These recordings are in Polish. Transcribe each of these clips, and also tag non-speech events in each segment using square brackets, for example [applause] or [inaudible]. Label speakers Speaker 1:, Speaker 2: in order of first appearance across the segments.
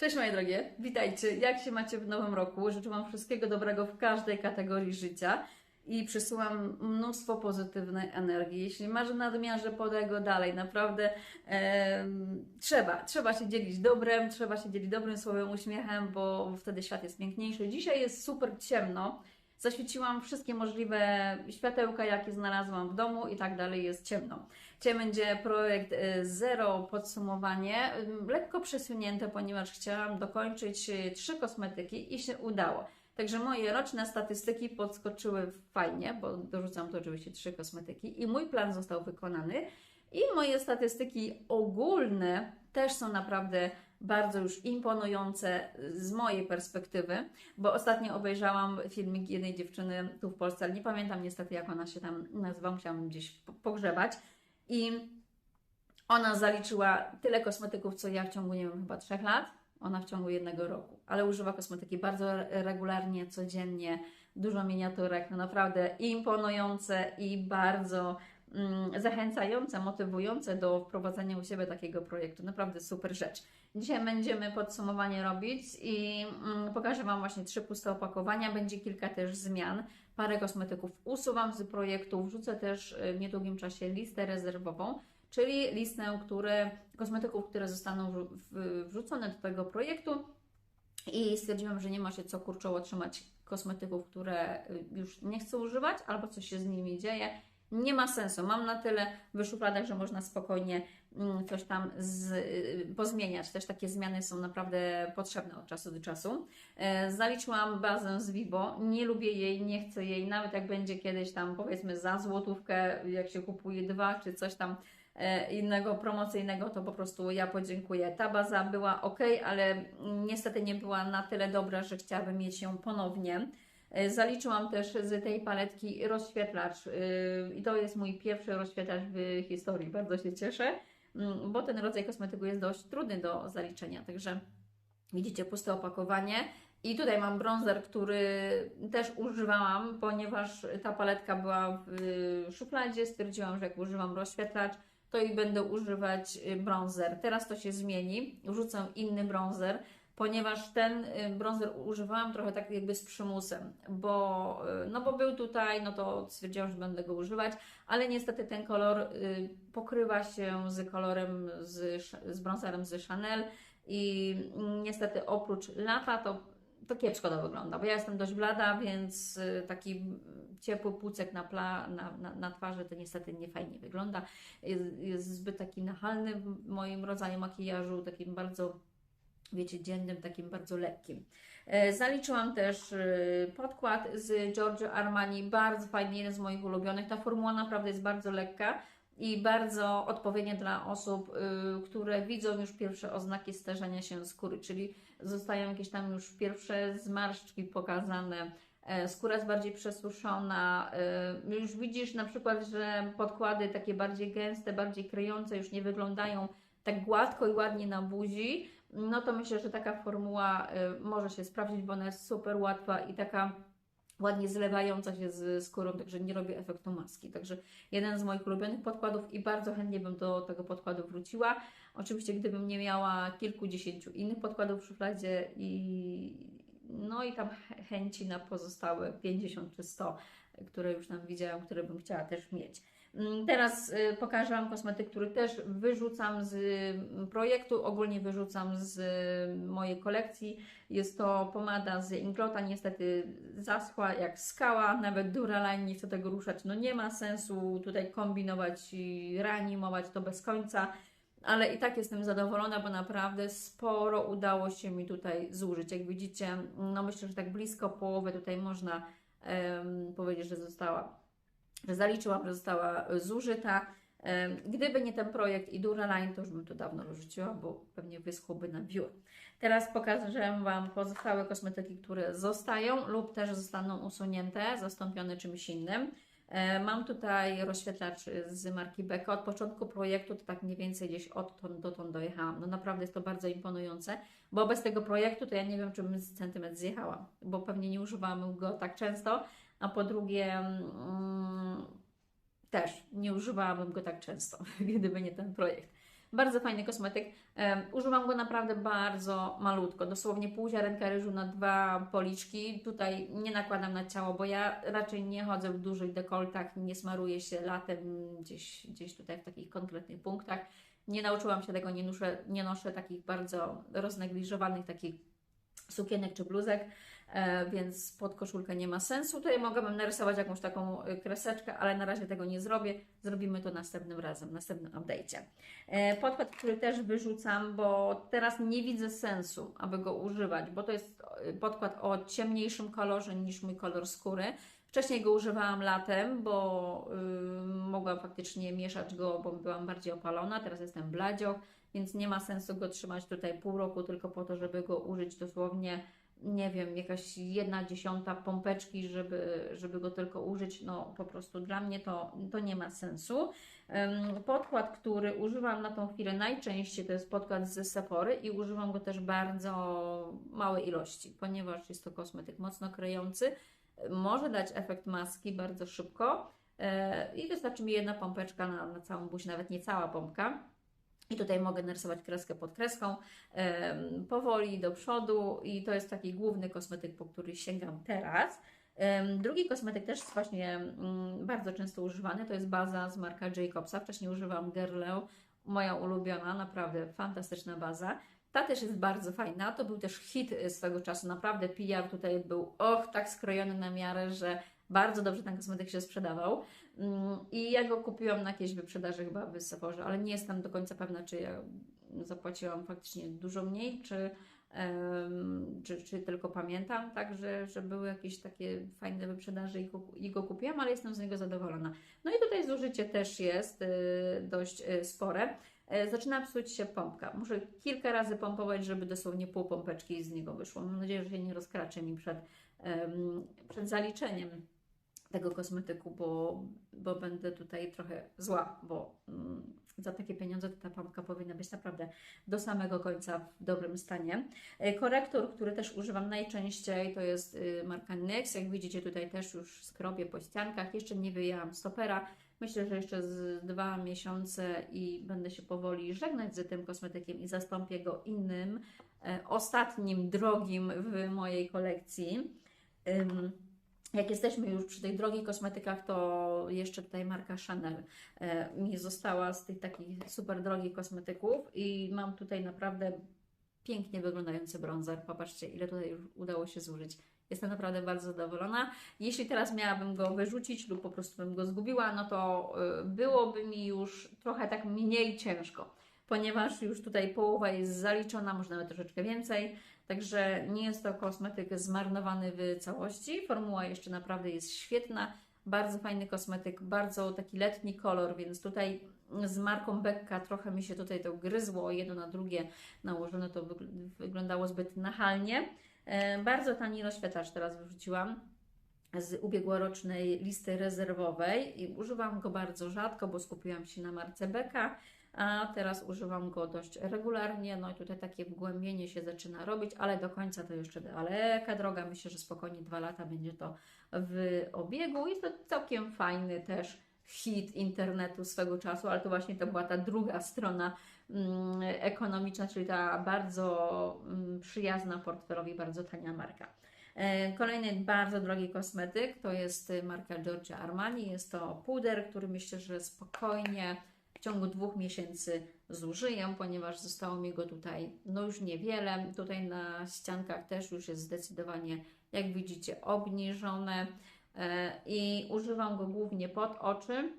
Speaker 1: Cześć moje drogie, witajcie. Jak się macie w nowym roku? Życzę Wam wszystkiego dobrego w każdej kategorii życia i przysyłam mnóstwo pozytywnej energii. Jeśli masz nadmiarze, podaj go dalej. Naprawdę em, trzeba, trzeba się dzielić dobrem, trzeba się dzielić dobrym słowem, uśmiechem, bo wtedy świat jest piękniejszy. Dzisiaj jest super ciemno. Zaświeciłam wszystkie możliwe światełka, jakie znalazłam w domu i tak dalej, jest ciemno. Dzisiaj będzie projekt y, Zero podsumowanie, lekko przesunięte, ponieważ chciałam dokończyć y, trzy kosmetyki i się udało. Także moje roczne statystyki podskoczyły fajnie, bo dorzucam tu oczywiście trzy kosmetyki i mój plan został wykonany. I moje statystyki ogólne też są naprawdę bardzo już imponujące z mojej perspektywy, bo ostatnio obejrzałam filmik jednej dziewczyny tu w Polsce, ale nie pamiętam niestety jak ona się tam nazywa, musiałam gdzieś po- pogrzebać. I ona zaliczyła tyle kosmetyków, co ja w ciągu, nie wiem, chyba trzech lat. Ona w ciągu jednego roku, ale używa kosmetyki bardzo re- regularnie, codziennie, dużo miniaturek, no naprawdę imponujące i bardzo mm, zachęcające, motywujące do wprowadzenia u siebie takiego projektu. Naprawdę super rzecz. Dzisiaj będziemy podsumowanie robić i mm, pokażę Wam właśnie trzy puste opakowania. Będzie kilka też zmian. Parę kosmetyków usuwam z projektu. Wrzucę też y, w niedługim czasie listę rezerwową, czyli listę które, kosmetyków, które zostaną wrzucone do tego projektu. I stwierdziłam, że nie ma się co kurczowo trzymać kosmetyków, które y, już nie chcę używać, albo coś się z nimi dzieje. Nie ma sensu. Mam na tyle w że można spokojnie mm, coś tam z, y, pozmieniać. Też takie zmiany są naprawdę potrzebne od czasu do czasu. E, Zaliczyłam bazę z Vivo. Nie lubię jej, nie chcę jej, nawet jak będzie kiedyś tam powiedzmy za złotówkę, jak się kupuje dwa czy coś tam e, innego promocyjnego, to po prostu ja podziękuję. Ta baza była ok, ale niestety nie była na tyle dobra, że chciałabym mieć ją ponownie. E, Zaliczyłam też z tej paletki rozświetlacz yy, i to jest mój pierwszy rozświetlacz w historii. Bardzo się cieszę, mm, bo ten rodzaj kosmetyku jest dość trudny do zaliczenia. Także widzicie puste opakowanie. I tutaj mam bronzer, który też używałam, ponieważ ta paletka była w y, szufladzie. Stwierdziłam, że jak używam rozświetlacz, to i będę używać y, bronzer. Teraz to się zmieni. Wrzucę inny bronzer, ponieważ ten y, bronzer używałam trochę tak jakby z przymusem, bo, y, no bo był tutaj, no to stwierdziłam, że będę go używać, ale niestety ten kolor y, pokrywa się z kolorem, z, z bronzerem z Chanel i niestety oprócz lata to to kiepsko to wygląda, bo ja jestem dość blada, więc taki ciepły pucek na, pla, na, na, na twarzy to niestety nie fajnie wygląda. Jest, jest zbyt taki nachalny w moim rodzaju makijażu, takim bardzo, wiecie, dziennym, takim bardzo lekkim. E, Zaliczyłam też y, podkład z Giorgio Armani, bardzo fajny, jeden z moich ulubionych. Ta formuła naprawdę jest bardzo lekka i bardzo odpowiednia dla osób, y, które widzą już pierwsze oznaki starzenia się skóry, czyli zostają jakieś tam już pierwsze zmarszczki pokazane, e, skóra jest bardziej przesuszona, e, już widzisz na przykład, że podkłady takie bardziej gęste, bardziej kryjące już nie wyglądają tak gładko i ładnie na buzi, no to myślę, że taka formuła e, może się sprawdzić, bo ona jest super łatwa i taka ładnie zlewająca się z skórą, także nie robi efektu maski. Także jeden z moich ulubionych podkładów i bardzo chętnie bym do tego podkładu wróciła. Oczywiście, gdybym nie miała kilkudziesięciu innych podkładów w szufladzie i no i tam ch- chęci na pozostałe 50 czy 100, które już tam widziałam, które bym chciała też mieć. Mm, Teraz y, pokażę Wam kosmetyk, który też wyrzucam z mm, projektu, ogólnie wyrzucam z y, mojej kolekcji. Jest to pomada z Inglota, niestety zaschła jak skała, nawet Duraline nie chce tego ruszać, no nie ma sensu tutaj kombinować i reanimować to bez końca, ale i tak jestem zadowolona, bo naprawdę sporo udało się mi tutaj zużyć. Jak widzicie, no myślę, że tak blisko połowy tutaj można em, powiedzieć, że została zaliczyłam, że została zużyta. Gdyby nie ten projekt i Duraline, to już bym to dawno wyrzuciła, bo pewnie wyschłoby na biur. Teraz pokażę Wam pozostałe kosmetyki, które zostają lub też zostaną usunięte, zastąpione czymś innym. Mam tutaj rozświetlacz z marki Beko. Od początku projektu to tak mniej więcej gdzieś odtąd dotąd dojechałam. No naprawdę jest to bardzo imponujące, bo bez tego projektu to ja nie wiem, czy bym centymetr zjechała, bo pewnie nie używałam go tak często, a po drugie mm, też nie używałabym go tak często, [laughs] gdyby nie ten projekt. Bardzo fajny kosmetyk. Używam go naprawdę bardzo malutko, dosłownie pół ziarenka ryżu na dwa policzki. Tutaj nie nakładam na ciało, bo ja raczej nie chodzę w dużych dekoltach, nie smaruję się latem gdzieś, gdzieś tutaj w takich konkretnych punktach. Nie nauczyłam się tego, nie noszę, nie noszę takich bardzo roznegliżowanych takich sukienek czy bluzek, więc pod koszulkę nie ma sensu. Tutaj mogłabym narysować jakąś taką e, kreseczkę, ale na razie tego nie zrobię. Zrobimy to następnym razem, w następnym update'cie. E, Podkład, który też wyrzucam, bo teraz nie widzę sensu, aby go używać, bo to jest e, podkład o ciemniejszym kolorze niż mój kolor skóry. Wcześniej go używałam latem, bo y, mogłam faktycznie mieszać go, bo byłam bardziej opalona. Teraz jestem bladzioch, więc nie ma sensu go trzymać tutaj pół roku tylko po to, żeby go użyć dosłownie, nie wiem, jakaś jedna dziesiąta pompeczki, żeby, żeby go tylko użyć. No po prostu dla mnie to, to nie ma sensu. Podkład, który używam na tą chwilę najczęściej, to jest podkład z Sephory i używam go też bardzo małej ilości, ponieważ jest to kosmetyk mocno kryjący może dać efekt maski bardzo szybko e, i wystarczy mi jedna pompeczka na, na całą buź, nawet nie cała pompka. I tutaj mogę narysować kreskę pod kreską, powoli do przodu i to jest taki główny kosmetyk, po który sięgam teraz. Drugi kosmetyk też jest właśnie mm, bardzo często używany, to jest baza z marka Jacobsa. Wcześniej używam Guerlain, moja ulubiona, naprawdę fantastyczna baza. Ta też jest bardzo fajna, to był też hit swego czasu, naprawdę PR tutaj był, och, tak skrojony na miarę, że bardzo dobrze ten kosmetyk się sprzedawał. Mm, I ja go kupiłam na jakiejś wyprzedaży chyba w Sephorze, ale nie jestem do końca pewna, czy ja zapłaciłam faktycznie dużo mniej, czy, em, czy, czy tylko pamiętam, tak, że, że były jakieś takie fajne wyprzedaże i, go- i go kupiłam, ale jestem z niego zadowolona. No i tutaj zużycie też jest y, dość y, spore. E, Zaczyna psuć się pompka. Muszę kilka razy pompować, żeby dosłownie pół pompeczki z niego wyszło. Mam nadzieję, że się nie rozkraczę mi przed, przed zaliczeniem tego kosmetyku, bo, bo będę tutaj trochę zła, bo mm, za takie pieniądze ta pompka powinna być naprawdę do samego końca w dobrym stanie. E, Korektor, który też używam najczęściej, to jest y, marka NYX. Jak widzicie, tutaj też już skrobię po ściankach. Jeszcze nie wyjęłam stopera. Myślę, że jeszcze z dwa miesiące i będę się powoli żegnać z tym kosmetykiem i zastąpię go innym, e, ostatnim, drogim w mojej kolekcji. Ym, jak jesteśmy już przy tych drogich kosmetykach, to jeszcze tutaj marka Chanel e, mi została z tych takich super drogich kosmetyków i mam tutaj naprawdę pięknie wyglądający bronzer. Popatrzcie, ile tutaj już udało się zużyć. Jestem naprawdę bardzo zadowolona. Jeśli teraz miałabym go wyrzucić lub po prostu bym go zgubiła, no to y, byłoby mi już trochę tak mniej ciężko, ponieważ już tutaj połowa jest zaliczona, może nawet troszeczkę więcej. Także nie jest to kosmetyk zmarnowany w całości. Formuła jeszcze naprawdę jest świetna. Bardzo fajny kosmetyk, bardzo taki letni kolor, więc tutaj z marką Becca trochę mi się tutaj to gryzło, jedno na drugie nałożone to wygl- wyglądało zbyt nachalnie. E, Bardzo tani rozświetlacz teraz wyrzuciłam z ubiegłorocznej listy rezerwowej i używam go bardzo rzadko, bo skupiłam się na marce Becca, a teraz używam go dość regularnie. No i tutaj takie wgłębienie się zaczyna robić, ale do końca to jeszcze daleka droga. Myślę, że spokojnie dwa lata będzie to w obiegu. Jest to całkiem fajny też hit internetu swego czasu, ale to właśnie to była ta druga strona mm, ekonomiczna, czyli ta bardzo mm, przyjazna portfelowi, bardzo tania marka. E, Kolejny bardzo drogi kosmetyk to jest marka Giorgio Armani. Jest to puder, który myślę, że spokojnie w ciągu dwóch miesięcy zużyję, ponieważ zostało mi go tutaj no już niewiele. Tutaj na ściankach też już jest zdecydowanie, jak widzicie, obniżone E, i używam go głównie pod oczy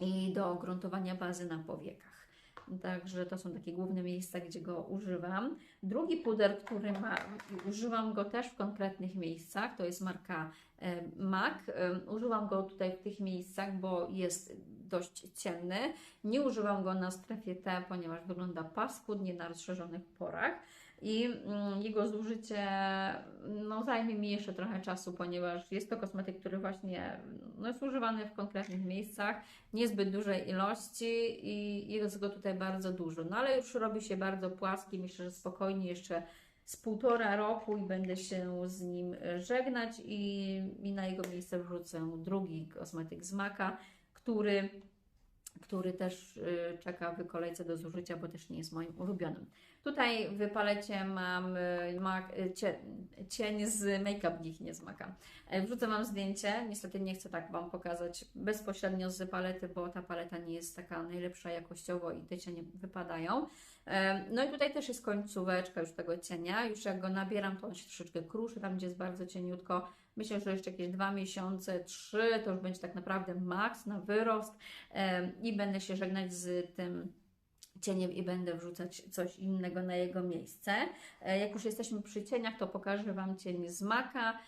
Speaker 1: i do gruntowania bazy na powiekach. Także to są takie główne miejsca, gdzie go używam. Drugi puder, który mam, używam go też w konkretnych miejscach, to jest marka e, MAC. E, Używam go tutaj w tych miejscach, bo jest dość ciemny. Nie używam go na strefie T, ponieważ wygląda paskudnie na rozszerzonych porach. I mm, jego zużycie no, zajmie mi jeszcze trochę czasu, ponieważ jest to kosmetyk, który właśnie no, jest używany w konkretnych miejscach, niezbyt dużej ilości i jest go tutaj bardzo dużo. No ale już robi się bardzo płaski, myślę, że spokojnie jeszcze z półtora roku i będę się z nim e, żegnać i, i na jego miejsce wrzucę drugi kosmetyk z Maka, który który też y, czeka w kolejce do zużycia, bo też nie jest moim ulubionym. Tutaj w palecie mam y, y, cie, cień z Make Up Geek, nie z. E, Wrzucę Wam zdjęcie, niestety nie chcę tak Wam pokazać bezpośrednio z palety, bo ta paleta nie jest taka najlepsza jakościowo i te cienie wypadają. No i tutaj też jest końcóweczka już tego cienia, już jak go nabieram, to on się troszeczkę kruszy, tam gdzie jest bardzo cieniutko. Myślę, że jeszcze jakieś dwa miesiące, trzy, to już będzie tak naprawdę maks na wyrost i będę się żegnać z tym cieniem i będę wrzucać coś innego na jego miejsce. E, Jak już jesteśmy przy cieniach, to pokażę Wam cień z Maka.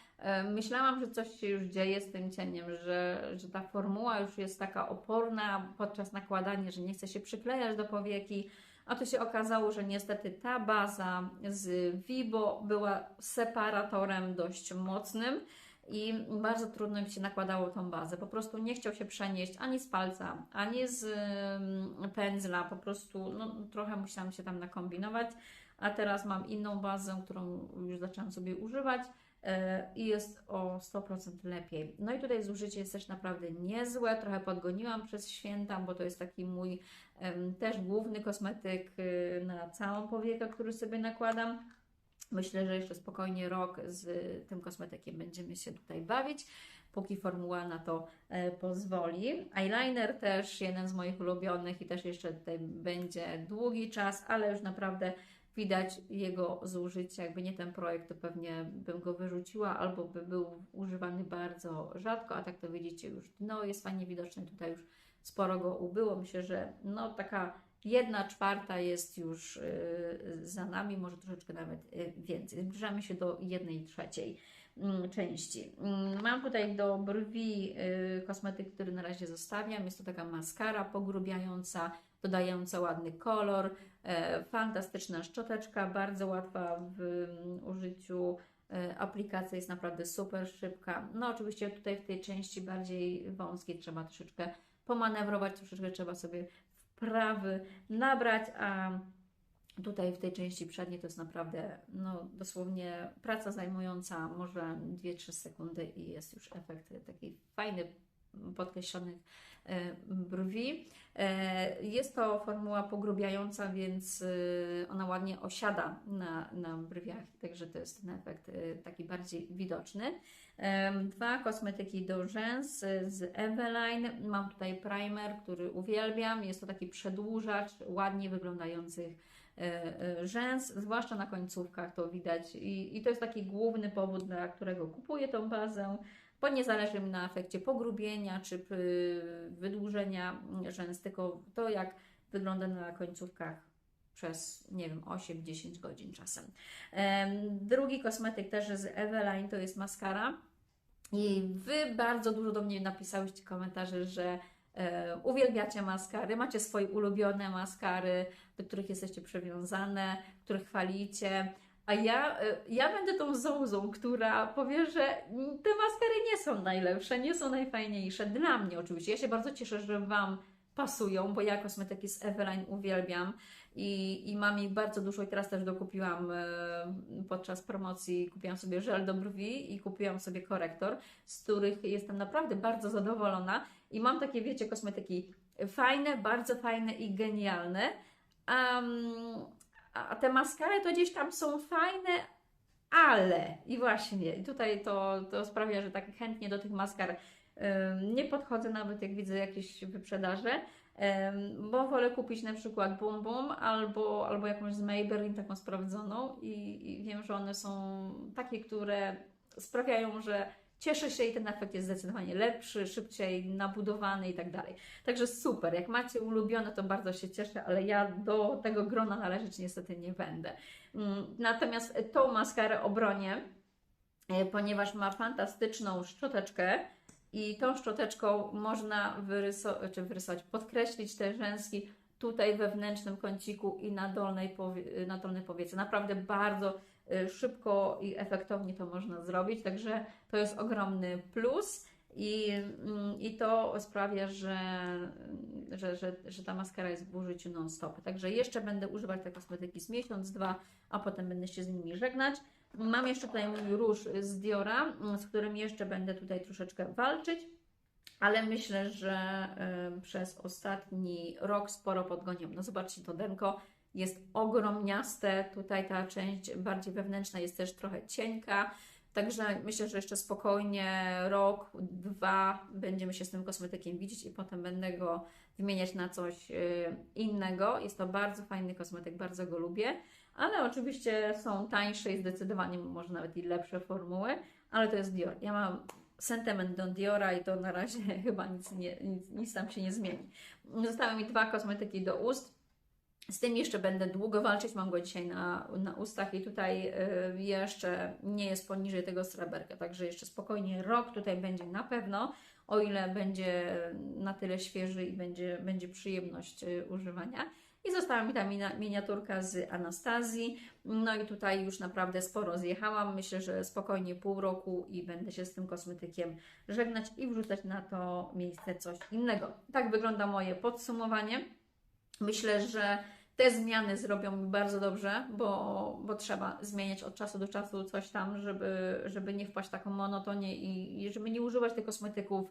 Speaker 1: Myślałam, że coś się już dzieje z tym cieniem, że, że ta formuła już jest taka oporna podczas nakładania, że nie chce się przyklejać do powieki. A tu się okazało, że niestety ta baza z Vibo była separatorem dość mocnym i bardzo trudno mi się nakładało tą bazę. Po prostu nie chciał się przenieść ani z palca, ani z ym, pędzla. Po prostu no, trochę musiałam się tam nakombinować. A teraz mam inną bazę, którą już zaczęłam sobie używać i jest o 100% lepiej. No i tutaj zużycie jest też naprawdę niezłe. Trochę podgoniłam przez święta, bo to jest taki mój też główny kosmetyk y, na całą powiekę, który sobie nakładam. Myślę, że jeszcze spokojnie rok z tym kosmetykiem będziemy się tutaj bawić, póki formuła na to e, pozwoli. Eyeliner też jeden z moich ulubionych i też jeszcze tutaj będzie długi czas, ale już naprawdę widać jego zużycie. Jakby nie ten projekt, to pewnie bym go wyrzuciła albo by był używany bardzo rzadko, a tak to widzicie już no jest fajnie widoczny, tutaj już sporo go ubyło. Myślę, że no taka jedna czwarta jest już y, za nami, może troszeczkę nawet y, więcej. Zbliżamy się do jednej trzeciej mm, części. Mm, Mam tutaj do brwi y, kosmetyk, który na razie zostawiam. Jest to taka maskara pogrubiająca, dodająca ładny kolor. E, Fantastyczna szczoteczka, bardzo łatwa w mm, użyciu. E, Aplikacja jest naprawdę super szybka. No oczywiście tutaj w tej części bardziej wąskiej trzeba troszeczkę pomanewrować, troszeczkę trzeba sobie wprawy nabrać, a tutaj w tej części przedniej to jest naprawdę no, dosłownie praca zajmująca może 2-3 sekundy i jest już efekt taki fajny, podkreślonych e, brwi. E, Jest to formuła pogrubiająca, więc e, ona ładnie osiada na, na brwiach, także to jest ten efekt taki bardziej widoczny. Dwa kosmetyki do rzęs z Eveline. Mam tutaj primer, który uwielbiam. Jest to taki przedłużacz ładnie wyglądających rzęs, zwłaszcza na końcówkach to widać i, i to jest taki główny powód, dla którego kupuję tą bazę, bo nie zależy mi na efekcie pogrubienia czy y, wydłużenia rzęs, tylko to jak wygląda na końcówkach przez, nie wiem, 8-10 godzin czasem. Em, Drugi kosmetyk też z Eveline to jest maskara. I Wy bardzo dużo do mnie napisałyście komentarzy, że e, uwielbiacie maskary, macie swoje ulubione maskary, do których jesteście przywiązane, których chwalicie. A ja, e, ja będę tą zołzą, która powie, że te maskary nie są najlepsze, nie są najfajniejsze. Dla mnie oczywiście. Ja się bardzo cieszę, że Wam pasują, bo ja kosmetyki z Eveline uwielbiam i, i mam ich bardzo dużo i teraz też dokupiłam e, podczas promocji, kupiłam sobie żel do brwi i kupiłam sobie korektor, z których jestem naprawdę bardzo zadowolona i mam takie, wiecie, kosmetyki fajne, bardzo fajne i genialne, Am, a te maskary to gdzieś tam są fajne, ale i właśnie, tutaj to, to sprawia, że tak chętnie do tych maskar nie podchodzę nawet jak widzę jakieś wyprzedaże, bo wolę kupić na przykład Bum Bum albo, albo jakąś z Maybelline taką sprawdzoną i, i wiem, że one są takie, które sprawiają, że cieszę się i ten efekt jest zdecydowanie lepszy, szybciej nabudowany i tak dalej. Także super, jak macie ulubione, to bardzo się cieszę, ale ja do tego grona należeć niestety nie będę. Mm, Natomiast tą maskarę obronię, e, ponieważ ma fantastyczną szczoteczkę i tą szczoteczką można wyrysować, czy wyrysować, podkreślić te rzęski tutaj we wnętrznym kąciku i na dolnej, na dolnej powiece. Naprawdę bardzo szybko i efektownie to można zrobić, także to jest ogromny plus. I, mm, I to sprawia, że, że, że, że ta maskara jest w użyciu non-stop. Także jeszcze będę używać tej kosmetyki z miesiąc, dwa, a potem będę się z nimi żegnać. Mam jeszcze tutaj mój róż z Diora, mm, z którym jeszcze będę tutaj troszeczkę walczyć. ale myślę, że y, przez ostatni rok sporo podgoniłam. No zobaczcie, to denko jest ogromniaste, tutaj ta część bardziej wewnętrzna jest też trochę cienka, także myślę, że jeszcze spokojnie rok, dwa będziemy się z tym kosmetykiem widzieć i potem będę go wymieniać na coś y, innego. Jest to bardzo fajny kosmetyk, bardzo go lubię, ale oczywiście są tańsze i zdecydowanie może nawet i lepsze formuły, ale to jest Dior. Ja mam sentyment do Diora i to na razie [laughs] chyba nic, nie, nic, nic tam się nie zmieni. Zostały mi dwa kosmetyki do ust. Z tym jeszcze będę długo walczyć, mam go dzisiaj na, na ustach i tutaj y, jeszcze nie jest poniżej tego sreberka, także jeszcze spokojnie rok tutaj będzie na pewno, o ile będzie na tyle świeży i będzie, będzie przyjemność y, używania. I została mi ta miniaturka z Anastazji. No i tutaj już naprawdę sporo zjechałam. Myślę, że spokojnie pół roku i będę się z tym kosmetykiem żegnać i wrzucać na to miejsce coś innego. Tak wygląda moje podsumowanie. Myślę, że te zmiany zrobią mi bardzo dobrze, bo, bo trzeba zmieniać od czasu do czasu coś tam, żeby, żeby nie wpaść w taką monotonię i, i żeby nie używać tych kosmetyków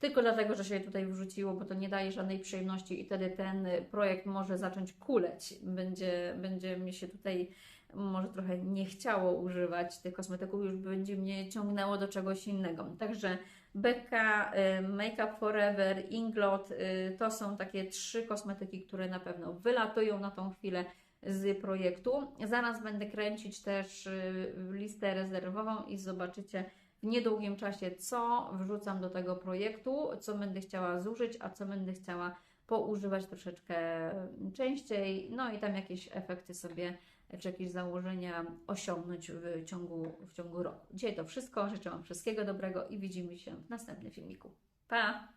Speaker 1: tylko dlatego, że się je tutaj wrzuciło, bo to nie daje żadnej przyjemności i wtedy ten projekt może zacząć kuleć. Będzie, będzie mi się tutaj może trochę nie chciało używać tych kosmetyków, już będzie mnie ciągnęło do czegoś innego. Także Becca, y, Make Up Forever, Inglot y, to są takie trzy kosmetyki, które na pewno wylatują na tą chwilę z projektu. Zaraz będę kręcić też y, listę rezerwową i zobaczycie w niedługim czasie, co wrzucam do tego projektu, co będę chciała zużyć, a co będę chciała poużywać troszeczkę częściej, no i tam jakieś efekty sobie czy jakieś założenia osiągnąć w ciągu, w ciągu roku. Dzisiaj to wszystko. Życzę Wam wszystkiego dobrego i widzimy się w następnym filmiku. Pa!